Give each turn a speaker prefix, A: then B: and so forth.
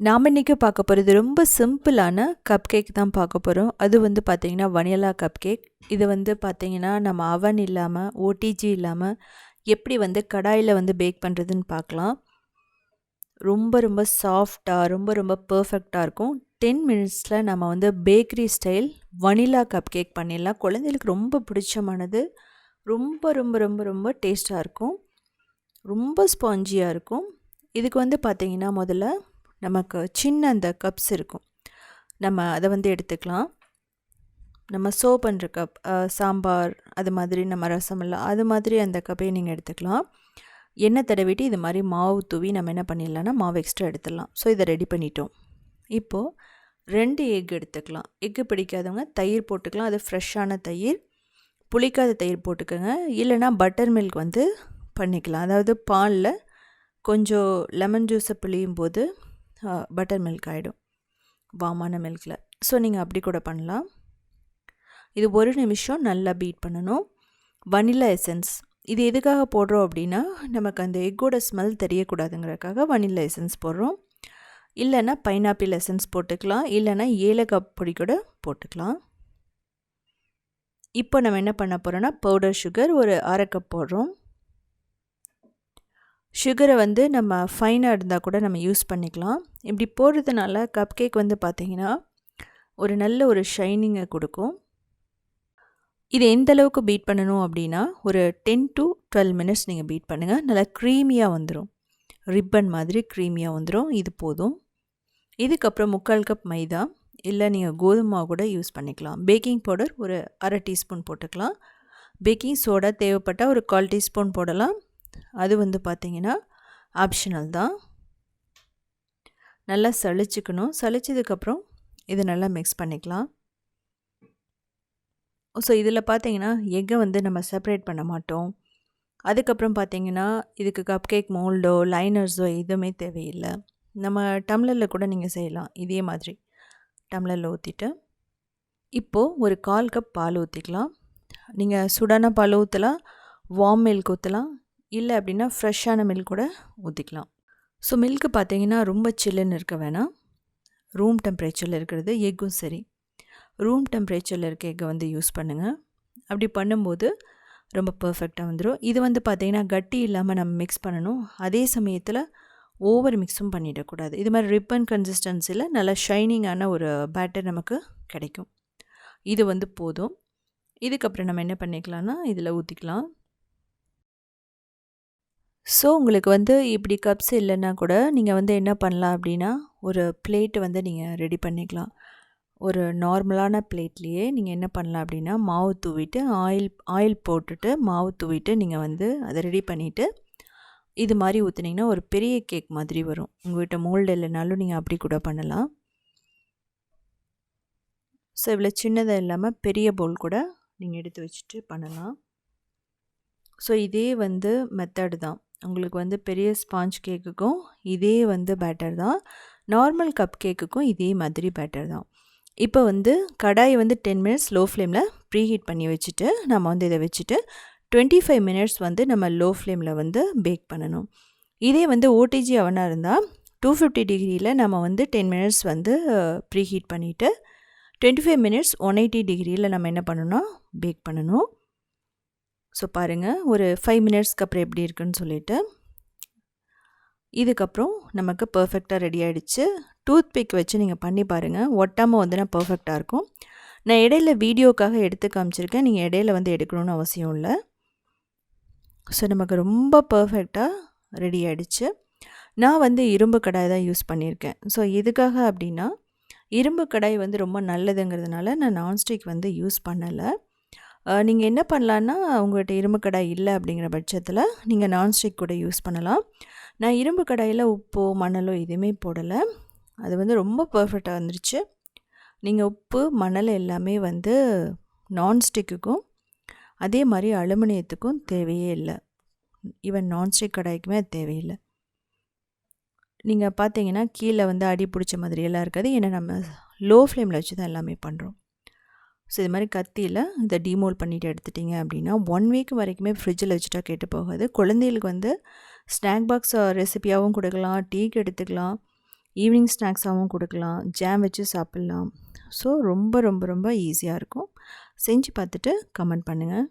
A: நாம் இன்றைக்கி பார்க்க போகிறது ரொம்ப சிம்பிளான கப் கேக் தான் பார்க்க போகிறோம். அது வந்து பார்த்திங்கன்னா வனிலா கப் கேக் இது வந்து பார்த்திங்கன்னா நம்ம அவன் இல்லாமல் ஓடிஜி இல்லாமல் எப்படி வந்து கடாயில் வந்து பேக் பண்ணுறதுன்னு பார்க்கலாம். ரொம்ப ரொம்ப சாஃப்டாக ரொம்ப ரொம்ப பர்ஃபெக்டாக இருக்கும். டென் மினிட்ஸில் நம்ம வந்து bakery style vanilla cup cake பண்ணிடலாம். குழந்தைகளுக்கு ரொம்ப பிடிச்சமானது. ரொம்ப ரொம்ப ரொம்ப ரொம்ப டேஸ்ட்டாக இருக்கும். ரொம்ப ஸ்பாஞ்சியாக இருக்கும். இதுக்கு வந்து பார்த்திங்கன்னா முதல்ல நமக்கு சின்ன அந்த கப்ஸ் இருக்கும். நம்ம அதை வந்து எடுத்துக்கலாம். நம்ம சோ பண்ணுற கப் சாம்பார் அது மாதிரி நம்ம ரசமெல்லாம் அது மாதிரி அந்த கப்பையை நீங்கள் எடுத்துக்கலாம். எண்ணெய் தடவிட்டு இது மாதிரி மாவு தூவி நம்ம என்ன பண்ணிடலாம்னா மாவு எக்ஸ்ட்ரா எடுத்துடலாம். ஸோ இதை ரெடி பண்ணிட்டோம். இப்போது ரெண்டு எக் எடுத்துக்கலாம். எக்கு பிடிக்காதவங்க தயிர் போட்டுக்கலாம். அது ஃப்ரெஷ்ஷான தயிர். புளிக்காத தயிர் போட்டுக்கோங்க. இல்லைனா பட்டர் மில்க் வந்து பண்ணிக்கலாம். அதாவது பாலில் கொஞ்சம் லெமன் ஜூஸை பிழியும் போது பட்டர் மில்க் ஆகிடும் வாமான மில்கில் ஸோ நீங்கள் அப்படி கூட பண்ணலாம். இது ஒரு நிமிஷம் நல்லா பீட் பண்ணணும். வனிலா எசன்ஸ் இது எதுக்காக போடுறோம் அப்படின்னா நமக்கு அந்த எக்கோட ஸ்மெல் தெரியக்கூடாதுங்கிறதுக்காக வனிலா எசன்ஸ் போடுறோம். இல்லைன்னா பைனாப்பிள் எசன்ஸ் போட்டுக்கலாம். இல்லைன்னா ஏலக்காய் பொடி கூட போட்டுக்கலாம். இப்போ நம்ம என்ன பண்ண போகிறோன்னா பவுடர் சுகர் ஒரு அரை கப் போடுறோம். சுகரை வந்து நம்ம ஃபைனாக இருந்தால் கூட நம்ம யூஸ் பண்ணிக்கலாம். இப்படி போடுறதுனால கப் கேக் வந்து பார்த்திங்கன்னா ஒரு நல்ல ஒரு ஷைனிங்கை கொடுக்கும். இது எந்த அளவுக்கு பீட் பண்ணணும் அப்படின்னா ஒரு டென் டு டுவெல் மினிட்ஸ் நீங்கள் பீட் பண்ணுங்கள் நல்லா க்ரீமியாக வந்துடும் ரிப்பன் மாதிரி க்ரீமியாக வந்துடும் இது போதும். இதுக்கப்புறம் முக்கால் கப் மைதா. இல்லை நீங்கள் கோதுமை கூட யூஸ் பண்ணிக்கலாம். பேக்கிங் பவுடர் ஒரு அரை டீஸ்பூன் போட்டுக்கலாம். பேக்கிங் சோடா தேவைப்பட்டால் ஒரு கால் டீஸ்பூன் போடலாம். அது வந்து பார்த்திங்கன்னா ஆப்ஷனல் தான். நல்லா சளிச்சிக்கணும். சளிச்சதுக்கப்புறம் இது நல்லா மிக்ஸ் பண்ணிக்கலாம். ஸோ இதில் பார்த்தீங்கன்னா எக்கை வந்து நம்ம செப்பரேட் பண்ண மாட்டோம். அதுக்கப்புறம் பார்த்தீங்கன்னா இதுக்கு கப் கேக் மோல்டோ லைனர்ஸோ எதுவுமே தேவையில்லை. நம்ம டம்ளரில் கூட நீங்கள் செய்யலாம். இதே மாதிரி டம்ளரில் ஊற்றிட்டு இப்போது ஒரு கால் கப் பால் ஊற்றிக்கலாம் நீங்கள் சுடான பால் ஊற்றலாம் வார்ம் மில்க் ஊற்றலாம் இல்லை அப்படின்னா ஃப்ரெஷ்ஷான மில்க் கூட ஊற்றிக்கலாம் ஸோ மில்க்கு பார்த்தீங்கன்னா ரொம்ப சில்லுன்னு இருக்க வேணாம். ரூம் டெம்பரேச்சரில் இருக்கிறது எக்கும் சரி. ரூம் டெம்பரேச்சரில் இருக்க எக்கை வந்து யூஸ் பண்ணுங்கள் அப்படி பண்ணும்போது ரொம்ப பர்ஃபெக்டாக வந்துடும் இது வந்து பார்த்திங்கன்னா கட்டி இல்லாமல் நம்ம மிக்ஸ் பண்ணணும். அதே சமயத்தில் ஓவர் மிக்ஸும் பண்ணிடக்கூடாது. இது மாதிரி ரிப்பன் கன்சிஸ்டன்சியில் நல்லா ஷைனிங்கான ஒரு பேட்டர் நமக்கு கிடைக்கும். இது வந்து போதும். இதுக்கப்புறம் நம்ம என்ன பண்ணிக்கலாம்னா இதில் ஊற்றிக்கலாம் ஸோ உங்களுக்கு வந்து இப்படி கப்ஸ் இல்லைன்னா கூட நீங்கள் வந்து என்ன பண்ணலாம் அப்படின்னா ஒரு பிளேட்டு வந்து நீங்கள் ரெடி பண்ணிக்கலாம். ஒரு நார்மலான பிளேட்லேயே நீங்கள் என்ன பண்ணலாம் அப்படின்னா மாவு தூவிட்டு ஆயில் ஆயில் போட்டுட்டு மாவு தூவிட்டு நீங்கள் வந்து அதை ரெடி பண்ணிவிட்டு இது மாதிரி ஊற்றுனீங்கன்னா ஒரு பெரிய கேக் மாதிரி வரும். உங்கள் வீட்டை மோல்டு இல்லைனாலும் நீங்கள் அப்படி கூட பண்ணலாம். ஸோ இவ்வளோ சின்னதாக இல்லாமல் பெரிய பவுல் கூட நீங்கள் எடுத்து வச்சுட்டு பண்ணலாம். ஸோ இதே வந்து மெத்தடு தான். உங்களுக்கு வந்து பெரிய ஸ்பாஞ்ச் கேக்குக்கும் இதே வந்து பேட்டர் தான். நார்மல் கப் கேக்குக்கும் இதே மாதிரி பேட்டர் தான். இப்போ வந்து கடாயை வந்து டென் மினிட்ஸ் லோ ஃப்ளேமில் ப்ரீ ஹீட் பண்ணி வச்சுட்டு நம்ம வந்து இதை வச்சுட்டு டுவெண்ட்டி ஃபைவ் மினிட்ஸ் வந்து நம்ம லோ ஃப்ளேமில் வந்து பேக் பண்ணணும். இதே வந்து ஓடிஜி அவனாக இருந்தால் டூ ஃபிஃப்டி டிகிரியில் நம்ம வந்து டென் மினிட்ஸ் வந்து ப்ரீ ஹீட் பண்ணிவிட்டு twenty five minutes one eighty டிகிரியில் நம்ம என்ன பண்ணணும்னா பேக் பண்ணணும். ஸோ பாருங்கள் ஒரு ஃபைவ் மினிட்ஸ்க்கு அப்புறம் எப்படி இருக்குன்னு சொல்லிவிட்டு இதுக்கப்புறம் நமக்கு பர்ஃபெக்டாக ரெடி ஆகிடுச்சு டூத் பிக் வச்சு நீங்கள் பண்ணி பாருங்கள் ஒட்டாமல் வந்துன்னா பர்ஃபெக்டாக இருக்கும். நான் இடையில வீடியோக்காக எடுத்து காமிச்சிருக்கேன். நீங்கள் இடையில வந்து எடுக்கணும்னு அவசியம் இல்லை. ஸோ நமக்கு ரொம்ப பர்ஃபெக்டாக ரெடி ஆகிடுச்சு நான் வந்து இரும்பு கடாய் தான் யூஸ் பண்ணியிருக்கேன். ஸோ எதுக்காக அப்படின்னா இரும்பு கடாய் வந்து ரொம்ப நல்லதுங்கிறதுனால நான் நான்ஸ்டிக் வந்து யூஸ் பண்ணலை. நீங்கள் என்ன பண்ணலான்னா உங்கள்கிட்ட இரும்பு கடாய் இல்லை அப்படிங்கிற பட்சத்தில் நீங்கள் நான்ஸ்டிக் கூட யூஸ் பண்ணலாம். நான் இரும்பு கடாயில் உப்போ மணலோ எதுவுமே போடலை. அது வந்து ரொம்ப பர்ஃபெக்டாக வந்துருச்சு. நீங்கள் உப்பு மணல் எல்லாமே வந்து நான்ஸ்டிக்குக்கும் அதே மாதிரி அலுமினியத்துக்கும் தேவையே இல்லை. ஈவன் நான்ஸ்டிக் கடாய்க்குமே அது தேவையில்லை. நீங்கள் பார்த்தீங்கன்னா கீழே வந்து அடி பிடிச்ச மாதிரியெல்லாம் இருக்காது. ஏன்னா நம்ம லோ ஃப்ளேமில் வச்சு தான் எல்லாமே பண்ணுறோம் ஸோ இது மாதிரி கத்தியில் இதை டிமோல் பண்ணிவிட்டு எடுத்துட்டிங்க அப்படின்னா ஒன் வீக் வரைக்குமே ஃப்ரிட்ஜில் வச்சுட்டா கெட்டு போகாது. குழந்தைகளுக்கு வந்து ஸ்நாக் பாக்ஸ் ரெசிப்பியாகவும் கொடுக்கலாம் டீக்கு எடுத்துக்கலாம் ஈவினிங் ஸ்நாக்ஸாகவும் கொடுக்கலாம் ஜாம் வச்சு சாப்பிட்லாம். ஸோ ரொம்ப ரொம்ப ரொம்ப ஈஸியாக இருக்கும். செஞ்சு பார்த்துட்டு கமெண்ட் பண்ணுங்கள்